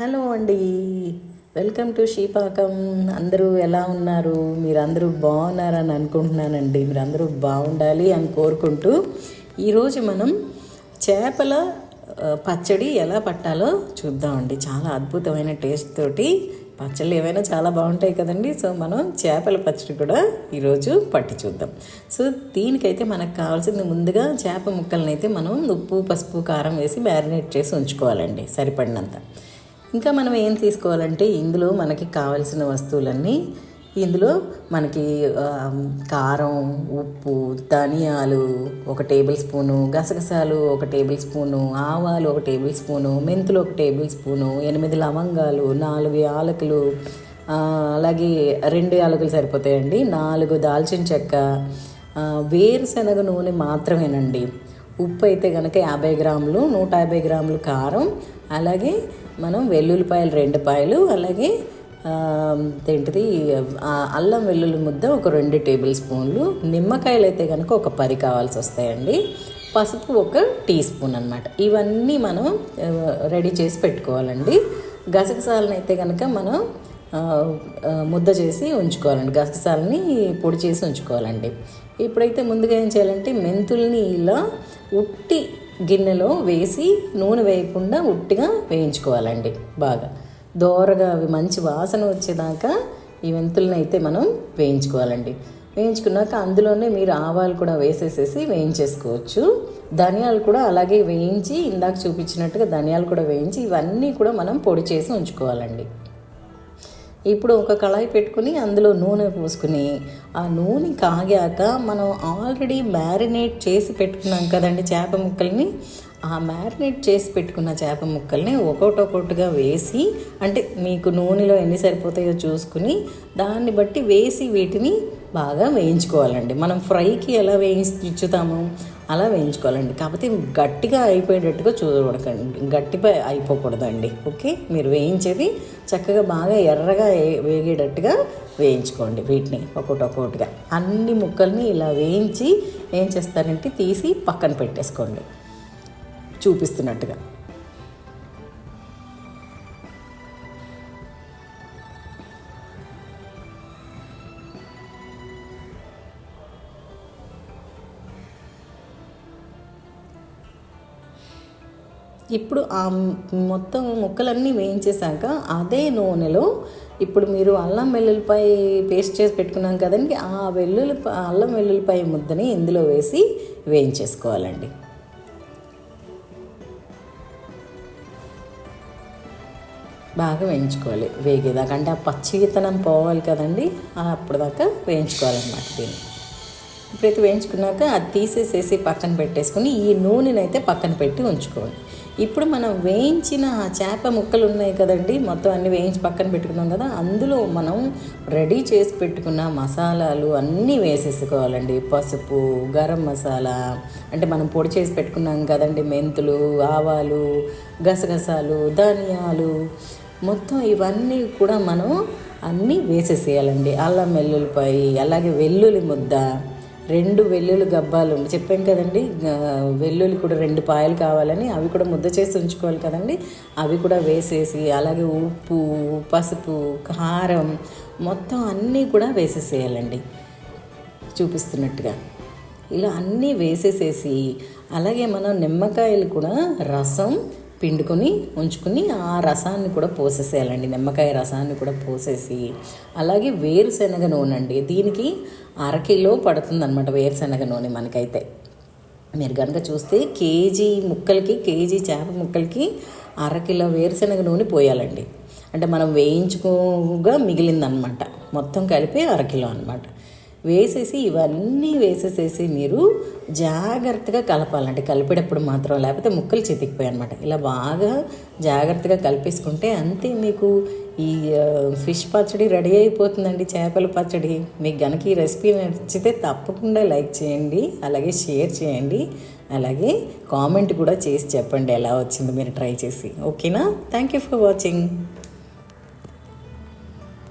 Hello అండి. Welcome to Sripakam. అందరూ ఎలా ఉన్నారు? మీరందరూ బాగున్నారని అనుకుంటున్నానండి. మీరందరూ బాగుండాలి అని కోరుకుంటూ ఈరోజు మనం చేపల పచ్చడి ఎలా పట్టాలో చూద్దామండి. చాలా అద్భుతమైన టేస్ట్ తోటి పచ్చళ్ళు ఏవైనా చాలా బాగుంటాయి కదండి. సో మనం చేపల పచ్చడి కూడా ఈరోజు పట్టి చూద్దాం. సో దీనికైతే మనకు కావాల్సింది ముందుగా చేప ముక్కలనైతే అయితే మనం ఉప్పు పసుపు కారం వేసి మ్యారినేట్ చేసి ఉంచుకోవాలండి. సరిపడినంత. ఇంకా మనం ఏం తీసుకోవాలంటే ఇందులో మనకి కావలసిన వస్తువులన్నీ ఇందులో మనకి కారం ఉప్పు ధనియాలు ఒక టేబుల్ స్పూను గసగసాలు ఒక టేబుల్ స్పూను ఆవాలు ఒక టేబుల్ స్పూను మెంతులు ఒక టేబుల్ స్పూను ఎనిమిది లవంగాలు నాలుగు యాలకులు అలాగే రెండు యాలకులు సరిపోతాయండి. నాలుగు దాల్చిన చెక్క వేరుశనగ నూనె మాత్రమేనండి. ఉప్పు అయితే కనుక యాభై గ్రాములు నూట యాభై గ్రాములు కారం అలాగే మనం వెల్లుల్లిపాయలు రెండు పాయలు అలాగే ఏంటిది అల్లం వెల్లుల్లి ముద్ద ఒక రెండు టేబుల్ స్పూన్లు నిమ్మకాయలు అయితే కనుక ఒక పది కావాల్సి వస్తాయండి పసుపు ఒక టీ స్పూన్ అనమాట ఇవన్నీ మనం రెడీ చేసి పెట్టుకోవాలండి. గసగసాలను అయితే కనుక మనం ముద్ద చేసి ఉంచుకోవాలండి. గసగసాలని పొడి చేసి ఉంచుకోవాలండి. ఇప్పుడైతే ముందుగా ఏం చేయాలంటే మెంతుల్ని ఇలా ఉట్టి గిన్నెలో వేసి నూనె వేయకుండా ఉట్టిగా వేయించుకోవాలండి బాగా. దోరగా అవి మంచి వాసన వచ్చేదాకా ఈ మెంతులను అయితే మనం వేయించుకోవాలండి. వేయించుకున్నాక అందులోనే మీరు ఆవాలు కూడా వేసేసేసి వేయించేసుకోవచ్చు. ధనియాలు కూడా అలాగే వేయించి ఇందాక చూపించినట్టుగా ధనియాలు కూడా వేయించి ఇవన్నీ కూడా మనం పొడి చేసి ఉంచుకోవాలండి. ఇప్పుడు ఒక కళాయి పెట్టుకుని అందులో నూనె పోసుకుని ఆ నూనె కాగాక మనం ఆల్రెడీ మ్యారినేట్ చేసి పెట్టుకున్నాం కదండి చేప ముక్కల్ని. ఆ మ్యారినేట్ చేసి పెట్టుకున్న చేప ముక్కల్ని ఒక్కొక్కటిగా వేసి అంటే మీకు నూనెలో ఎన్ని సరిపోతాయో చూసుకుని దాన్ని బట్టి వేసి వీటిని బాగా వేయించుకోవాలండి. మనం ఫ్రైకి ఎలా వేయించుతాము? అలా వేయించుకోవాలండి. కాకపోతే గట్టిగా అయిపోయేటట్టుగా చూడకండి గట్టిపై అయిపోకూడదండి. ఓకే? మీరు వేయించేది చక్కగా బాగా ఎర్రగా వేగేటట్టుగా వేయించుకోండి వీటిని ఒక్కొక్కటి ఒక్కొక్కటిగా అన్ని ముక్కల్ని ఇలా వేయించి ఏం చేస్తారంటే తీసి పక్కన పెట్టేసుకోండి. చూపిస్తున్నట్టుగా. ఇప్పుడు ఆ మొత్తం ముక్కలన్నీ వేయించేశాక అదే నూనెలో ఇప్పుడు మీరు అల్లం వెల్లుల్లిపాయ పేస్ట్ చేసి పెట్టుకున్నాం కదండి ఆ వెల్లుల్లి అల్లం వెల్లుల్లిపాయ ముద్దని ఇందులో వేసి వేయించేసుకోవాలండి. బాగా వేయించుకోవాలి వేగేదాకా. అంటే ఆ పచ్చితనం పోవాలి కదండి అప్పుడు దాకా వేయించుకోవాలన్నమాట దీన్ని. ఇప్పుడైతే వేయించుకున్నాక అది తీసేసేసి పక్కన పెట్టేసుకుని ఈ నూనెనైతే పక్కన పెట్టి ఉంచుకోవాలి ఇప్పుడు మనం వేయించిన ఆ చేప ముక్కలు ఉన్నాయి కదండి మొత్తం అన్ని వేయించి పక్కన పెట్టుకున్నాం కదా అందులో మనం రెడీ చేసి పెట్టుకున్న మసాలాలు అన్నీ వేసేసుకోవాలండి. పసుపు గరం మసాలా అంటే మనం పొడి చేసి పెట్టుకున్నాం కదండి మెంతులు ఆవాలు గసగసాలు ధనియాలు. మొత్తం ఇవన్నీ కూడా మనం అన్నీ వేసేసేయాలండి. అల్లం వెల్లుల్లిపాయి అలాగే వెల్లుల్లి ముద్ద రెండు వెల్లుల్లి గబ్బాలు చెప్పాం కదండి వెల్లుల్లి కూడా రెండు పాయలు కావాలని అవి కూడా ముద్ద చేసి ఉంచుకోవాలి కదండి. అవి కూడా వేసేసి అలాగే ఉప్పు పసుపు కారం మొత్తం అన్నీ కూడా వేసేసేయాలండి. చూపిస్తున్నట్టుగా. ఇలా అన్నీ వేసేసేసి అలాగే మనం నిమ్మకాయలు కూడా రసం పిండుకొని ఉంచుకుని ఆ రసాన్ని కూడా పోసేసేయాలండి. నిమ్మకాయ రసాన్ని కూడా పోసేసి అలాగే వేరుశనగ నూనె అండి దీనికి అరకిలో పడుతుంది అనమాట వేరుశనగ నూనె మనకైతే. మీరు కనుక చూస్తే కేజీ ముక్కలకి కేజీ చేప ముక్కలకి అరకిలో వేరుశనగ నూనె పోయాలండి. అంటే మనం వేయించుకోగా మిగిలిందనమాట మొత్తం కలిపి అరకిలో అనమాట వేసేసి ఇవన్నీ వేసేసేసి మీరు జాగ్రత్తగా కలపాలంటే కలిపేటప్పుడు మాత్రం లేకపోతే ముక్కలు చితికిపోయాయి అనమాట ఇలా బాగా జాగ్రత్తగా కలిపేసుకుంటే అంతే మీకు ఈ ఫిష్ పచ్చడి రెడీ అయిపోతుందండి చేపల పచ్చడి. మీకు గనక ఈ రెసిపీ నచ్చితే తప్పకుండా లైక్ చేయండి అలాగే షేర్ చేయండి అలాగే కామెంట్ కూడా చేసి చెప్పండి ఎలా వచ్చిందో మీరు ట్రై చేసి. ఓకేనా? Thank you for watching.